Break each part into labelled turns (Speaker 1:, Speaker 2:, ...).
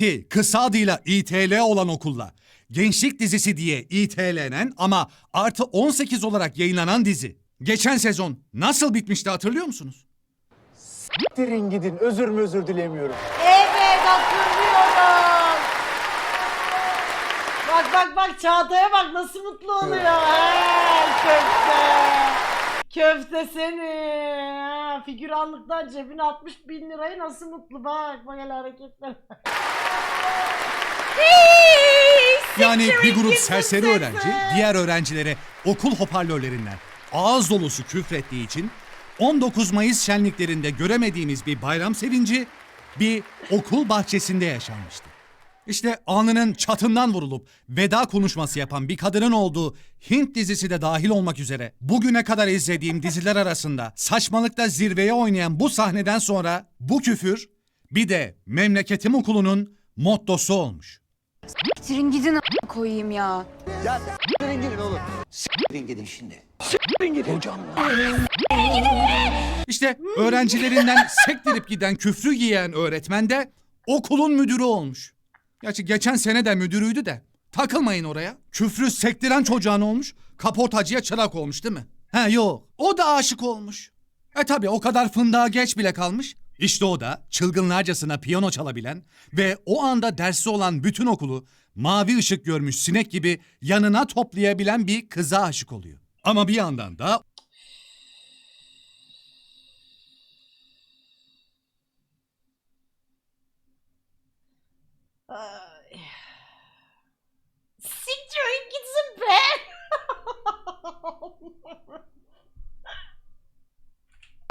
Speaker 1: Ki kısa adıyla İTL olan okulla Gençlik dizisi diye İTL'nen ama artı 18 olarak yayınlanan dizi. Geçen sezon nasıl bitmişti hatırlıyor musunuz?
Speaker 2: Dirin gidin özür mü özür dilemiyorum.
Speaker 3: Evet hatırlıyorum. Bak bak bak Çağatay'a bak nasıl mutlu oluyor. He, köfte. Köfte seni. Ha, figüranlıktan cebine 60 bin lirayı nasıl mutlu bak. Bak hele hareketler.
Speaker 1: Yani bir grup serseri öğrenci diğer öğrencilere okul hoparlörlerinden ağız dolusu küfrettiği için 19 Mayıs şenliklerinde göremediğimiz bir bayram sevinci bir okul bahçesinde yaşanmıştı. İşte alnının çatından vurulup veda konuşması yapan bir kadının olduğu Hint dizisi de dahil olmak üzere bugüne kadar izlediğim diziler arasında saçmalıkta zirveye oynayan bu sahneden sonra bu küfür bir de memleketim okulunun mottosu olmuş.
Speaker 4: Siktirin gidin a- koyayım ya.
Speaker 2: Dirin gidin oğlum.
Speaker 5: Gidin gidin şimdi.
Speaker 1: İşte öğrencilerinden sektirip giden küfrü giyen öğretmen de okulun müdürü olmuş. Gerçi geçen sene de müdürüydü de. Takılmayın oraya. Küfrü sektiren çocuğun olmuş. Kaportacıya çırak olmuş değil mi? He yok. O da aşık olmuş. E tabi o kadar fındığa geç bile kalmış. İşte o da çılgınlarcasına piyano çalabilen ve o anda dersi olan bütün okulu mavi ışık görmüş sinek gibi yanına toplayabilen bir kıza aşık oluyor. Ama bir yandan da
Speaker 3: Ay. Siktirin gitsin be.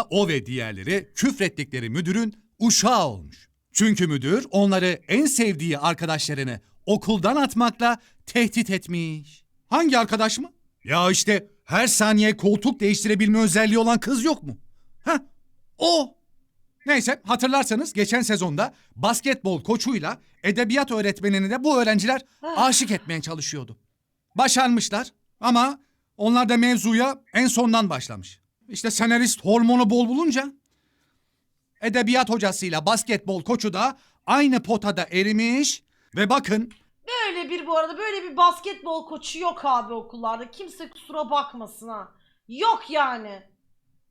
Speaker 1: o ve diğerleri küfrettikleri müdürün uşağı olmuş. Çünkü müdür onları en sevdiği arkadaşlarını okuldan atmakla tehdit etmiş. Hangi arkadaş mı? Ya işte her saniye koltuk değiştirebilme özelliği olan kız yok mu? Heh, o. Neyse hatırlarsanız geçen sezonda basketbol koçuyla edebiyat öğretmenini de bu öğrenciler aşık etmeye çalışıyordu. Başarmışlar ama onlar da mevzuya en sondan başlamış. İşte senarist hormonu bol bulunca edebiyat hocasıyla basketbol koçu da aynı potada erimiş ve bakın
Speaker 3: Böyle bir bu arada böyle bir basketbol koçu yok abi okullarda. Kimse kusura bakmasın ha. Yok yani.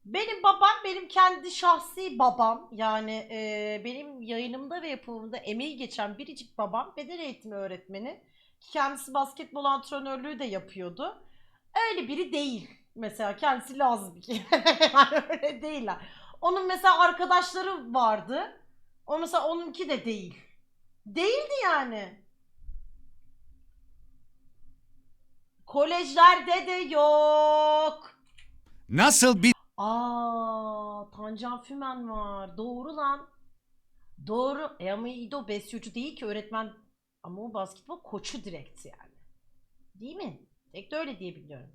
Speaker 3: Benim babam benim kendi şahsi babam yani e, benim yayınımda ve yapımımda emeği geçen biricik babam beden eğitimi öğretmeni. Kendisi basketbol antrenörlüğü de yapıyordu. Öyle biri değil. Mesela kendisi kere. yani öyle değiller. Onun mesela arkadaşları vardı. O mesela onunki de değil. Değildi yani. Kolejlerde de yok.
Speaker 1: nasıl bir
Speaker 3: Aa, Tancan Fümen var. Doğru lan. Doğru. E ama iyi de o besyocu değil ki öğretmen. Ama o basketbol koçu direkt yani. Değil mi? Tek de öyle diye biliyorum.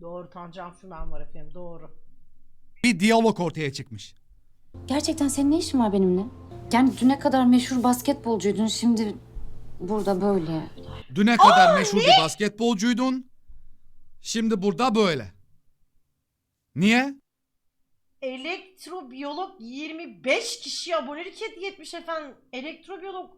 Speaker 3: Doğru Tancan Fümen var efendim. Doğru.
Speaker 1: bir diyalog ortaya çıkmış.
Speaker 4: Gerçekten senin ne işin var benimle? Yani düne kadar meşhur basketbolcuydun şimdi burada böyle.
Speaker 1: Düne kadar meşhur bir basketbolcuydun. Şimdi burada böyle. Niye?
Speaker 3: Elektrobiyolog 25 kişi abonelik hediye etmiş efendim. Elektrobiyolog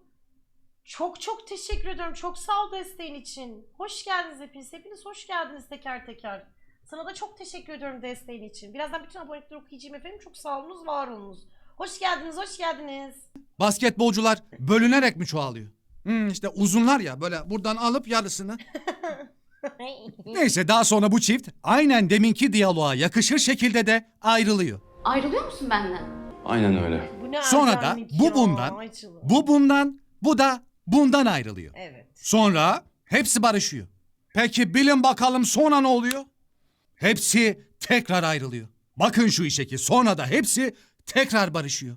Speaker 3: çok çok teşekkür ediyorum. Çok sağ ol desteğin için. Hoş geldiniz hepiniz. Hepiniz hoş geldiniz teker teker. Sana da çok teşekkür ediyorum desteğin için. Birazdan bütün abonelikleri okuyacağım efendim. Çok sağ olunuz, var olunuz. Hoş geldiniz, hoş geldiniz.
Speaker 1: Basketbolcular bölünerek mi çoğalıyor? Hmm, işte uzunlar ya böyle buradan alıp yarısını. Neyse daha sonra bu çift aynen deminki diyaloğa yakışır şekilde de ayrılıyor.
Speaker 4: Ayrılıyor musun benden?
Speaker 6: Aynen öyle.
Speaker 3: Bu ne
Speaker 1: Sonra da
Speaker 3: ergenlik
Speaker 1: bu bundan,
Speaker 3: Ayçıl.
Speaker 1: bu bundan, bu da bundan ayrılıyor.
Speaker 3: Evet.
Speaker 1: Sonra hepsi barışıyor. Peki bilin bakalım sonra ne oluyor? Hepsi tekrar ayrılıyor. Bakın şu işe ki sonra da hepsi tekrar barışıyor.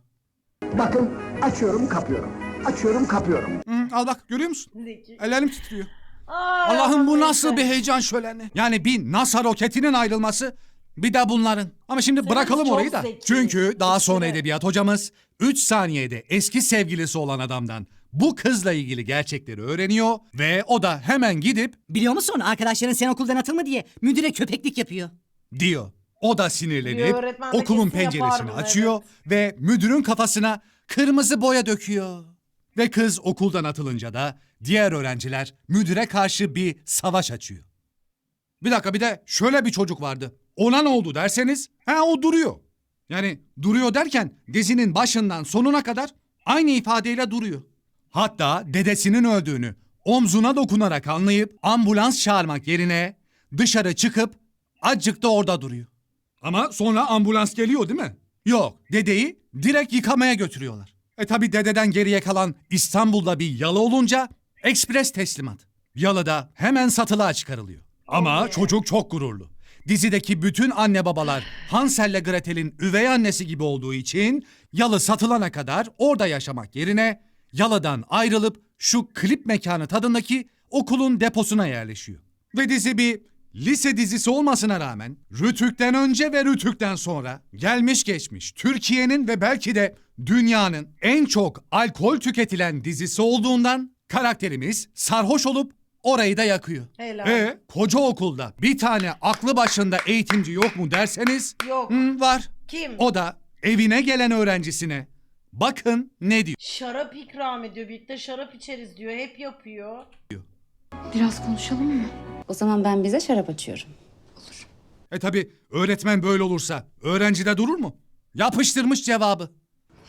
Speaker 5: Bakın açıyorum kapıyorum. Açıyorum kapıyorum.
Speaker 1: Hı, al bak görüyor musun?
Speaker 3: Zeki.
Speaker 1: Ellerim titriyor.
Speaker 3: Ay,
Speaker 1: Allah'ım bu nasıl bir heyecan şöleni. Yani bir NASA roketinin ayrılması bir de bunların. Ama şimdi
Speaker 3: Senarist
Speaker 1: bırakalım
Speaker 3: çok
Speaker 1: orayı da.
Speaker 3: zeki.
Speaker 1: Çünkü daha sonra
Speaker 3: Zeki.
Speaker 1: edebiyat hocamız 3 saniyede eski sevgilisi olan adamdan bu kızla ilgili gerçekleri öğreniyor ve o da hemen gidip
Speaker 7: Biliyor musun arkadaşların sen okuldan atılma diye müdüre köpeklik yapıyor.
Speaker 1: diyor. O da sinirlenip
Speaker 3: öğretmen de
Speaker 1: okulun
Speaker 3: kesin
Speaker 1: penceresini
Speaker 3: bunu,
Speaker 1: açıyor ve müdürün kafasına kırmızı boya döküyor. Ve kız okuldan atılınca da diğer öğrenciler müdüre karşı bir savaş açıyor. Bir dakika bir de şöyle bir çocuk vardı. Ona ne oldu derseniz, ha o duruyor. Yani duruyor derken dizinin başından sonuna kadar aynı ifadeyle duruyor. Hatta dedesinin öldüğünü omzuna dokunarak anlayıp ambulans çağırmak yerine dışarı çıkıp acık da orada duruyor. Ama sonra ambulans geliyor değil mi? Yok, dedeyi direkt yıkamaya götürüyorlar. E tabi dededen geriye kalan İstanbul'da bir yalı olunca ekspres teslimat. Yalı da hemen satılığa çıkarılıyor. Ama çocuk çok gururlu. Dizideki bütün anne babalar Hansel'le Gretel'in üvey annesi gibi olduğu için yalı satılana kadar orada yaşamak yerine yalıdan ayrılıp şu klip mekanı tadındaki okulun deposuna yerleşiyor. Ve dizi bir lise dizisi olmasına rağmen Rütük'ten önce ve Rütük'ten sonra gelmiş geçmiş Türkiye'nin ve belki de dünyanın en çok alkol tüketilen dizisi olduğundan karakterimiz sarhoş olup orayı da yakıyor.
Speaker 3: Helal.
Speaker 1: E koca okulda bir tane aklı başında eğitimci yok mu derseniz
Speaker 3: Yok.
Speaker 1: hı, var.
Speaker 3: Kim?
Speaker 1: O da evine gelen öğrencisine bakın ne diyor.
Speaker 3: Şarap ikram ediyor. Birlikte şarap içeriz diyor. Hep yapıyor.
Speaker 4: Biraz konuşalım mı? O zaman ben bize şarap açıyorum.
Speaker 1: E tabi öğretmen böyle olursa öğrenci de durur mu? Yapıştırmış cevabı.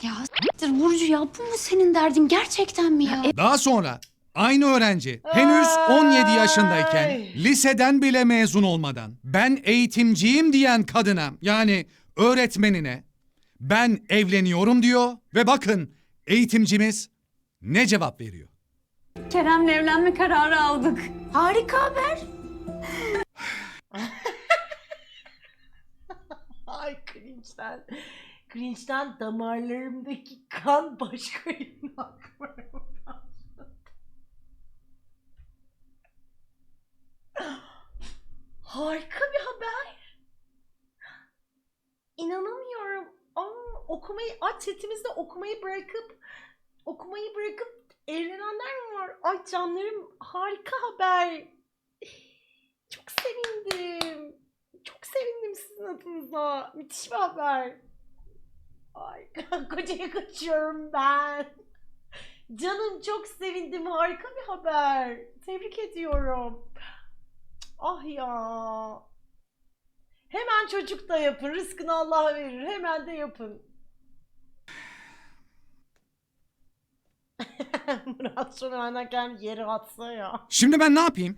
Speaker 4: Ya s**tir Burcu ya bu mu senin derdin gerçekten mi ya?
Speaker 1: Daha sonra aynı öğrenci henüz 17 yaşındayken
Speaker 3: Ay.
Speaker 1: liseden bile mezun olmadan ben eğitimciyim diyen kadına yani öğretmenine ben evleniyorum diyor ve bakın eğitimcimiz ne cevap veriyor.
Speaker 4: Kerem'le evlenme kararı aldık. Harika haber.
Speaker 3: Ay cringe'den. Cringe'den damarlarımdaki kan başka yerine akmaya başladı. Harika bir haber. İnanamıyorum. Aa, okumayı, aç setimizde okumayı bırakıp okumayı bırakıp evlenenler mi var? Ay canlarım harika haber. Çok sevindim. Çok sevindim sizin adınıza. Müthiş bir haber. Ay kocaya kaçıyorum ben. Canım çok sevindim. Harika bir haber. Tebrik ediyorum. Ah ya. Hemen çocuk da yapın. Rızkını Allah verir. Hemen de yapın. Murat şunu kendi yere atsa ya.
Speaker 1: Şimdi ben ne yapayım?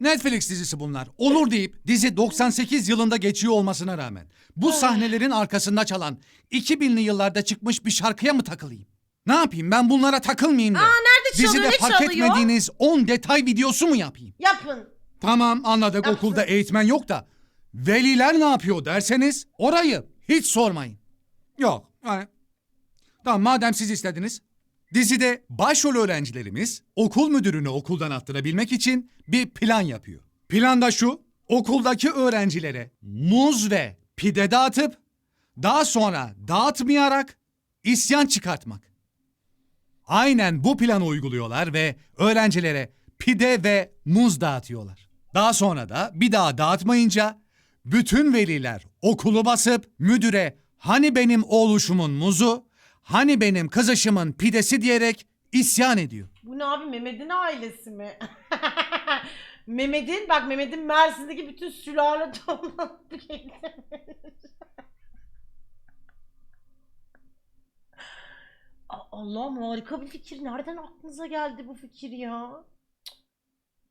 Speaker 1: Netflix dizisi bunlar. Olur deyip dizi 98 yılında geçiyor olmasına rağmen bu sahnelerin arkasında çalan 2000'li yıllarda çıkmış bir şarkıya mı takılayım? Ne yapayım ben bunlara takılmayayım da.
Speaker 3: Nerede çalıyor?
Speaker 1: Dizide
Speaker 3: Ne
Speaker 1: fark
Speaker 3: çalıyor?
Speaker 1: etmediğiniz 10 detay videosu mu yapayım?
Speaker 3: Yapın.
Speaker 1: Tamam anladık
Speaker 3: Yapsın.
Speaker 1: okulda eğitmen yok da veliler ne yapıyor derseniz orayı hiç sormayın. Yok yani tamam madem siz istediniz dizide başrol öğrencilerimiz okul müdürünü okuldan attırabilmek için bir plan yapıyor. Plan da şu okuldaki öğrencilere muz ve pide dağıtıp daha sonra dağıtmayarak isyan çıkartmak. Aynen bu planı uyguluyorlar ve öğrencilere pide ve muz dağıtıyorlar. Daha sonra da bir daha dağıtmayınca bütün veliler okulu basıp müdüre hani benim oğluşumun muzu, hani benim kızışımın pidesi diyerek isyan ediyor.
Speaker 3: Bu ne abi Mehmet'in ailesi mi? Mehmet'in bak Mehmet'in Mersin'deki bütün sülale. A- Allah'ım harika bir fikir. Nereden aklınıza geldi bu fikir ya?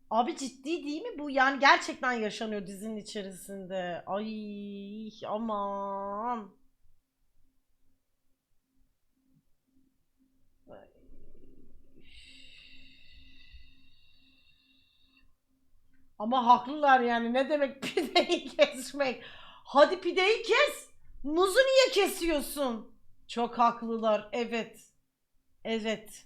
Speaker 3: Abi ciddi değil mi bu? Yani gerçekten yaşanıyor dizinin içerisinde. Ay aman. Ama haklılar yani ne demek pideyi kesmek. Hadi pideyi kes. Muzu niye kesiyorsun? Çok haklılar. Evet. Evet.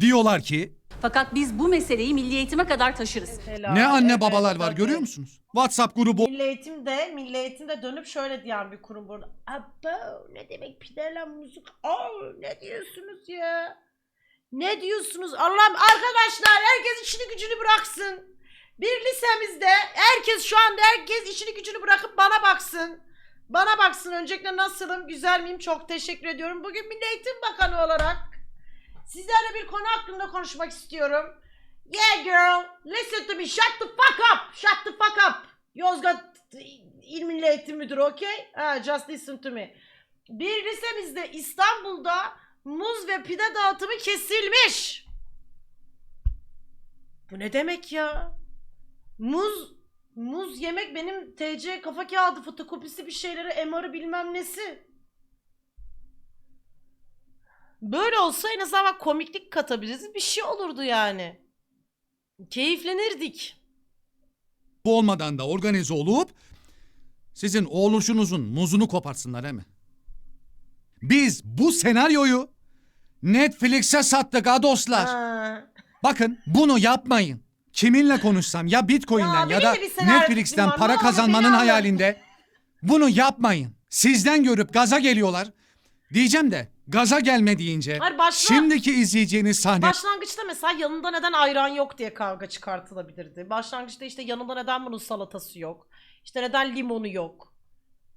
Speaker 1: Diyorlar ki
Speaker 6: Fakat biz bu meseleyi milli eğitime kadar taşırız.
Speaker 3: Helal.
Speaker 1: ne anne
Speaker 3: Evet,
Speaker 1: babalar var
Speaker 3: tabii.
Speaker 1: görüyor musunuz? WhatsApp grubu
Speaker 3: Milli Eğitim de, Milli Eğitim de dönüp şöyle diyen bir kurum burada. Abo ne demek pideyle müzik? Aa ne diyorsunuz ya? Ne diyorsunuz? Allah'ım arkadaşlar herkes işini gücünü bıraksın. Bir lisemizde herkes şu anda herkes işini gücünü bırakıp bana baksın. Bana baksın öncelikle nasılım, güzel miyim? Çok teşekkür ediyorum. Bugün Milli Eğitim Bakanı olarak Sizlerle bir konu hakkında konuşmak istiyorum. Yeah girl, listen to me, shut the fuck up, shut the fuck up. Yozgat İl Milli Eğitim Müdürü, okay? Just listen to me. Bir lisemizde İstanbul'da muz ve pide dağıtımı kesilmiş. Bu ne demek ya? Muz muz yemek benim TC kafa kağıdı fotokopisi bir şeyleri MR'ı bilmem nesi. Böyle olsa en azından bak komiklik katabiliriz. Bir şey olurdu yani. Keyiflenirdik.
Speaker 1: Bu olmadan da organize olup sizin oğluşunuzun muzunu kopartsınlar he mi? Biz bu senaryoyu Netflix'e sattık ha dostlar.
Speaker 3: Ha.
Speaker 1: Bakın bunu yapmayın. Kiminle konuşsam ya Bitcoin'den
Speaker 3: Ya
Speaker 1: ya, da Netflix'ten para
Speaker 3: Ne
Speaker 1: kazanmanın hayalinde bunu yapmayın. Sizden görüp gaza geliyorlar. Diyeceğim de gaza gelme deyince
Speaker 3: Hayır, başla-
Speaker 1: şimdiki izleyeceğiniz sahne
Speaker 3: Başlangıçta mesela yanında neden ayran yok diye kavga çıkartılabilirdi. Başlangıçta işte yanında neden bunun salatası yok. İşte neden limonu yok.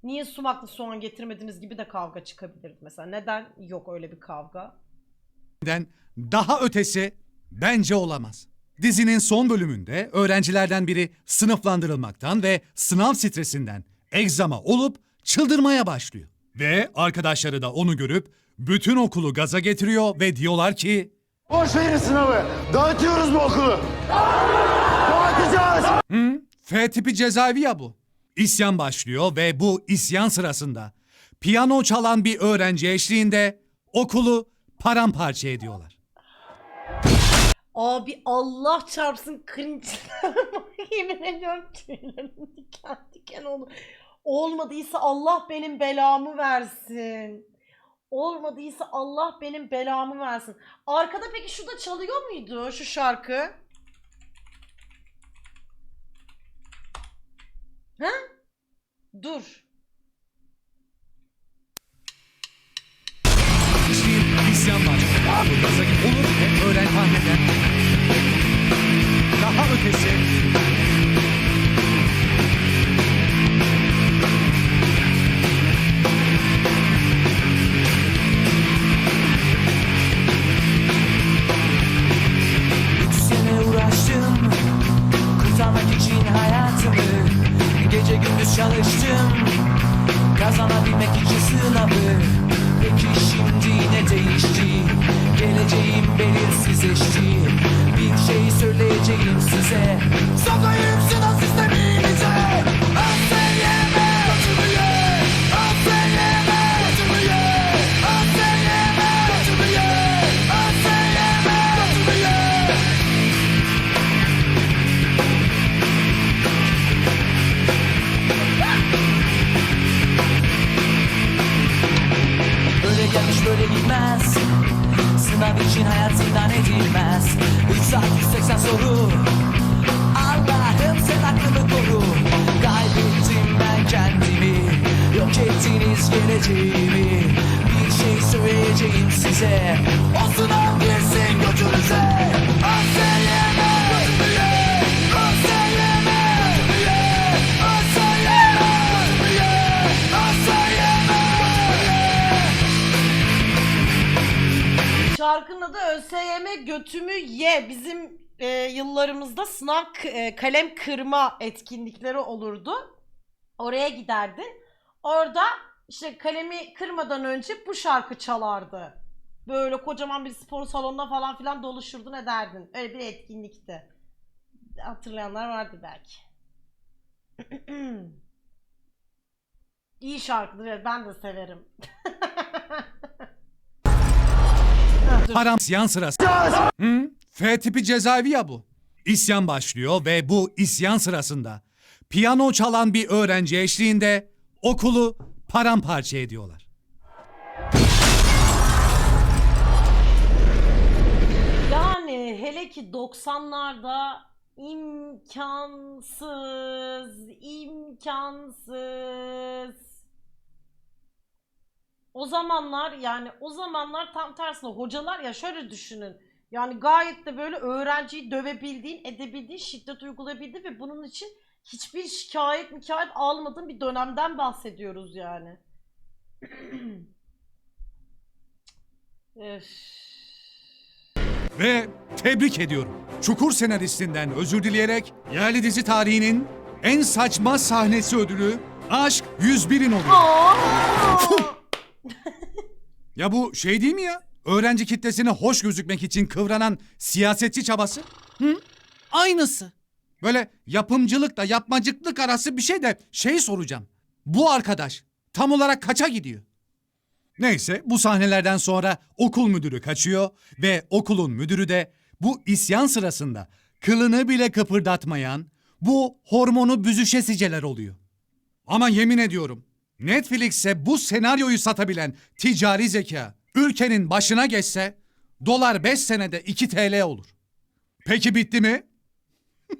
Speaker 3: Niye sumaklı soğan getirmediniz gibi de kavga çıkabilirdi mesela. Neden yok öyle bir kavga?
Speaker 1: Daha ötesi bence olamaz. Dizinin son bölümünde öğrencilerden biri sınıflandırılmaktan ve sınav stresinden egzama olup çıldırmaya başlıyor. Ve arkadaşları da onu görüp bütün okulu gaza getiriyor ve diyorlar ki
Speaker 2: Boş verin sınavı. Dağıtıyoruz bu okulu. Dağıtacağız.
Speaker 1: Hı? F tipi cezaevi ya bu. İsyan başlıyor ve bu isyan sırasında piyano çalan bir öğrenci eşliğinde okulu paramparça ediyorlar.
Speaker 3: Abi Allah çarpsın cringe. Yemin ediyorum tüylerim diken diken oldu. Olmadıysa Allah benim belamı versin. Olmadıysa Allah benim belamı versin. Arkada peki şu da çalıyor muydu şu şarkı? Ha? Dur.
Speaker 1: Gaza get- olur ve öğrencilerden daha ötesi
Speaker 8: Üç
Speaker 3: Şarkının adı ÖSYM götümü ye. Bizim e, yıllarımızda sınav e, kalem kırma etkinlikleri olurdu. Oraya giderdin. Orada işte kalemi kırmadan önce bu şarkı çalardı. Böyle kocaman bir spor salonuna falan filan doluşurdun ederdin. Öyle bir etkinlikti. Hatırlayanlar vardı belki. İyi şarkıdır ben de severim.
Speaker 1: param isyan sırası. Hı? F tipi cezaevi ya bu. İsyan başlıyor ve bu isyan sırasında piyano çalan bir öğrenci eşliğinde okulu paramparça ediyorlar.
Speaker 3: Yani hele ki 90'larda imkansız, imkansız. O zamanlar yani o zamanlar tam tersine hocalar ya şöyle düşünün. Yani gayet de böyle öğrenciyi dövebildiğin, edebildiğin, şiddet uygulayabildiğin ve bunun için hiçbir şikayet mikayet almadığın bir dönemden bahsediyoruz yani. Öf.
Speaker 1: Ve tebrik ediyorum. Çukur senaristinden özür dileyerek yerli dizi tarihinin en saçma sahnesi ödülü Aşk 101'in oluyor.
Speaker 3: Aa!
Speaker 1: Ya bu şey değil mi ya? Öğrenci kitlesine hoş gözükmek için kıvranan siyasetçi çabası. Hı? Aynısı. Böyle yapımcılıkla yapmacıklık arası bir şey de şey soracağım. Bu arkadaş tam olarak kaça gidiyor? Neyse bu sahnelerden sonra okul müdürü kaçıyor ve okulun müdürü de bu isyan sırasında kılını bile kıpırdatmayan bu hormonu büzüşesiceler oluyor. Ama yemin ediyorum Netflix'e bu senaryoyu satabilen ticari zeka ülkenin başına geçse dolar 5 senede 2 TL olur. Peki bitti mi?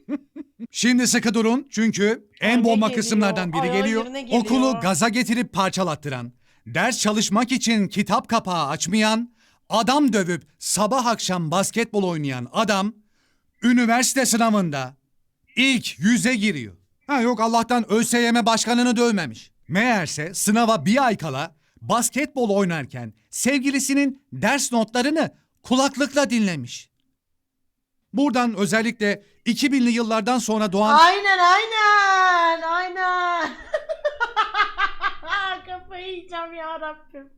Speaker 1: Şimdi sıkı durun çünkü en bomba
Speaker 3: geliyor?
Speaker 1: kısımlardan biri geliyor.
Speaker 3: yerine geliyor.
Speaker 1: Okulu gaza getirip parçalattıran, ders çalışmak için kitap kapağı açmayan, adam dövüp sabah akşam basketbol oynayan adam üniversite sınavında ilk yüze giriyor. Ha yok Allah'tan ÖSYM başkanını dövmemiş. Meğerse sınava bir ay kala basketbol oynarken sevgilisinin ders notlarını kulaklıkla dinlemiş. Buradan özellikle 2000'li yıllardan sonra doğan
Speaker 3: Aynen aynen aynen. Kafayı yiyeceğim ya Rabbim.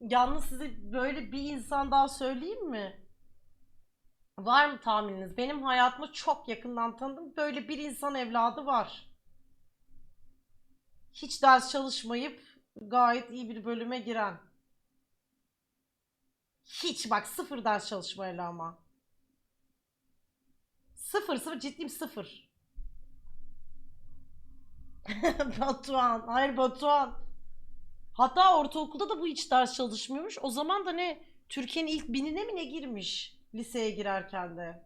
Speaker 3: Yalnız size böyle bir insan daha söyleyeyim mi? Var mı tahmininiz? Benim hayatımı çok yakından tanıdım. Böyle bir insan evladı var. Hiç ders çalışmayıp gayet iyi bir bölüme giren. Hiç bak sıfır ders çalışmayla ama. Sıfır sıfır ciddiyim sıfır. Batuhan. Hayır Batuhan. Hatta ortaokulda da bu hiç ders çalışmıyormuş. O zaman da ne Türkiye'nin ilk binine mi ne girmiş liseye girerken de.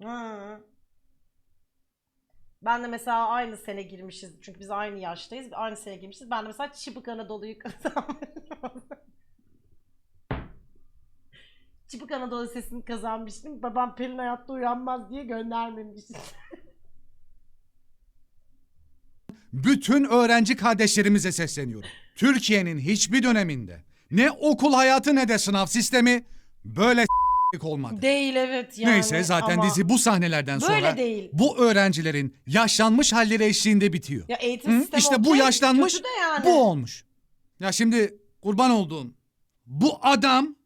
Speaker 3: Ben de mesela aynı sene girmişiz. Çünkü biz aynı yaştayız. Aynı sene girmişiz. Ben de mesela Çıbık Anadolu'yu kazanmışım. Çıbık Anadolu Lisesi'ni kazanmıştım. Babam Pelin hayatta uyanmaz diye göndermemiş.
Speaker 1: bütün öğrenci kardeşlerimize sesleniyorum. Türkiye'nin hiçbir döneminde ne okul hayatı ne de sınav sistemi böyle s**lik olmadı.
Speaker 3: değil evet yani.
Speaker 1: Neyse zaten
Speaker 3: ama-
Speaker 1: dizi bu sahnelerden
Speaker 3: Böyle
Speaker 1: sonra
Speaker 3: değil.
Speaker 1: bu öğrencilerin yaşlanmış halleri eşliğinde bitiyor.
Speaker 3: Ya eğitim
Speaker 1: Hı?
Speaker 3: sistemi
Speaker 1: İşte bu
Speaker 3: okey,
Speaker 1: yaşlanmış,
Speaker 3: kötü de yani.
Speaker 1: bu olmuş. Ya şimdi kurban olduğum bu adam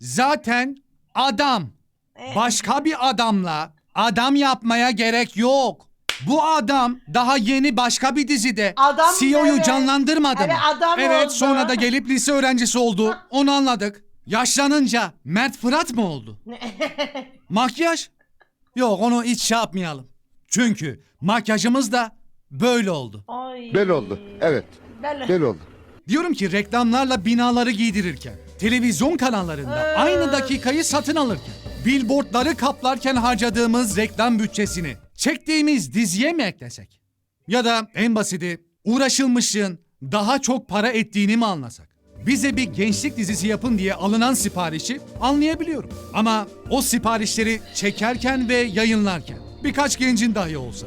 Speaker 1: zaten adam.
Speaker 3: E,
Speaker 1: Başka bir adamla adam yapmaya gerek yok. Bu adam daha yeni başka bir dizide
Speaker 3: Adam,
Speaker 1: CEO'yu
Speaker 3: evet.
Speaker 1: canlandırmadı
Speaker 3: Evet,
Speaker 1: mı?
Speaker 3: adam
Speaker 1: evet
Speaker 3: oldu.
Speaker 1: sonra da gelip lise öğrencisi oldu. Onu anladık. Yaşlanınca Mert Fırat mı oldu? Makyaj? Yok onu hiç şey yapmayalım. Çünkü makyajımız da böyle oldu.
Speaker 3: Ay.
Speaker 5: Bel oldu. Evet.
Speaker 3: Bel.
Speaker 5: Bel oldu.
Speaker 1: Diyorum ki reklamlarla binaları giydirirken, televizyon kanallarında aynı dakikayı satın alırken, billboardları kaplarken harcadığımız reklam bütçesini çektiğimiz diziye mi eklesek? Ya da en basiti uğraşılmışlığın daha çok para ettiğini mi anlasak? Bize bir gençlik dizisi yapın diye alınan siparişi anlayabiliyorum. Ama o siparişleri çekerken ve yayınlarken birkaç gencin dahi olsa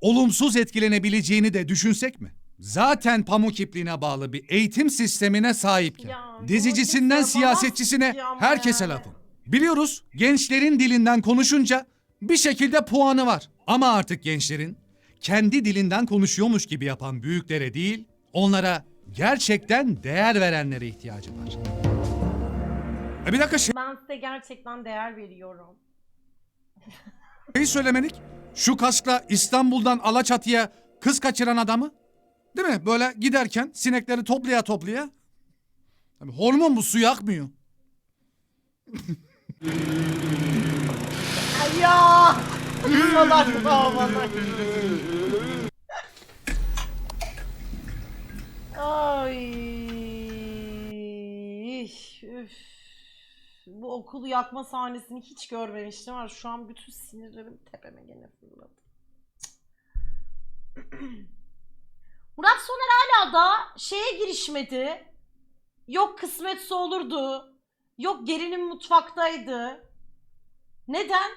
Speaker 1: olumsuz etkilenebileceğini de düşünsek mi? Zaten pamuk ipliğine bağlı bir eğitim sistemine sahipken, dizicisinden siyasetçisine herkese lafım. Biliyoruz gençlerin dilinden konuşunca bir şekilde puanı var. Ama artık gençlerin kendi dilinden konuşuyormuş gibi yapan büyüklere değil, onlara gerçekten değer verenlere ihtiyacı var. E bir dakika şey
Speaker 3: Ben size gerçekten değer veriyorum.
Speaker 1: şeyi söylemedik. Şu kaskla İstanbul'dan Alaçatı'ya kız kaçıran adamı. Değil mi? Böyle giderken sinekleri toplaya toplaya. Tabii hormon bu su yakmıyor.
Speaker 3: Ay ya. Salak. Ay. Üf. Bu okulu yakma sahnesini hiç görmemiştim var. Şu an bütün sinirlerim tepeme gene fırladı. Murat Soner hala da şeye girişmedi. Yok kısmetse olurdu. Yok gerilim mutfaktaydı. Neden?